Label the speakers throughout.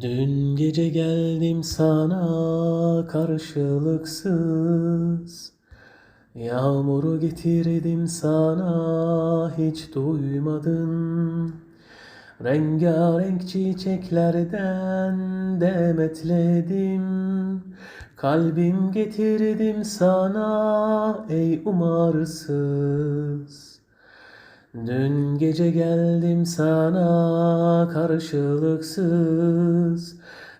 Speaker 1: Dün gece geldim sana karşılıksız. Yağmuru getirdim sana hiç duymadın. Rengarenk çiçeklerden demetledim Kalbim getirdim sana ey umarsız Dün gece geldim sana karşılıksız.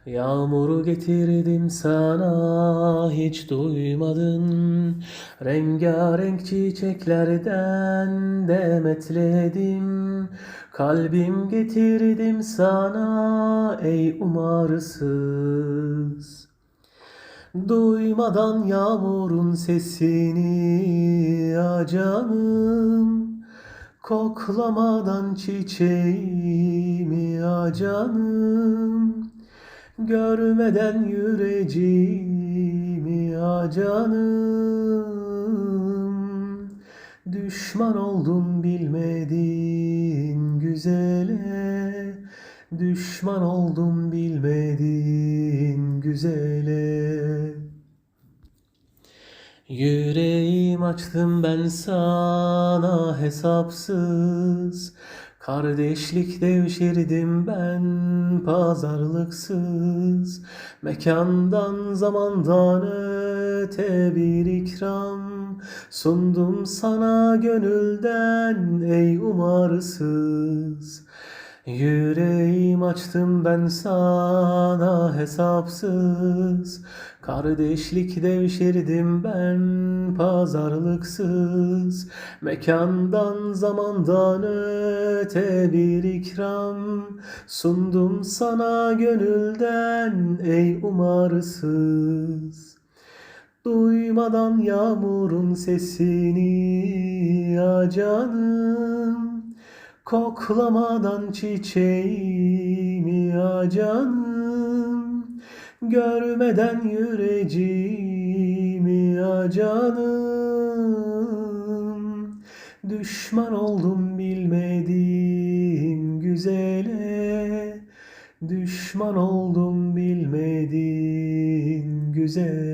Speaker 1: Yağmuru getirdim sana hiç duymadın. Rengarenk çiçeklerden demetledim Kalbim getirdim sana ey umarsız. Duymadan yağmurun sesini ya canım Koklamadan çiçeğimi ya canım Görmeden yüreğimi ya canım Düşman oldum bilmedin güzele. Düşman oldum bilmedin güzele Yüreğim açtım ben sana hesapsız. Kardeşlik devşirdim ben pazarlıksız. Mekandan zamandan öte bir ikram Sundum sana gönülden ey umarsız Yüreğim açtım ben sana hesapsız. Kardeşlik devşirdim ben pazarlıksız. Mekandan zamandan öte bir ikram Sundum sana gönülden ey umarsız. Duymadan yağmurun sesini ya canım Koklamadan çiçeğimi ya canım Görmeden yüreğimi ya canım Düşman oldum bilmediğim güzele Düşman oldum bilmediğin güzele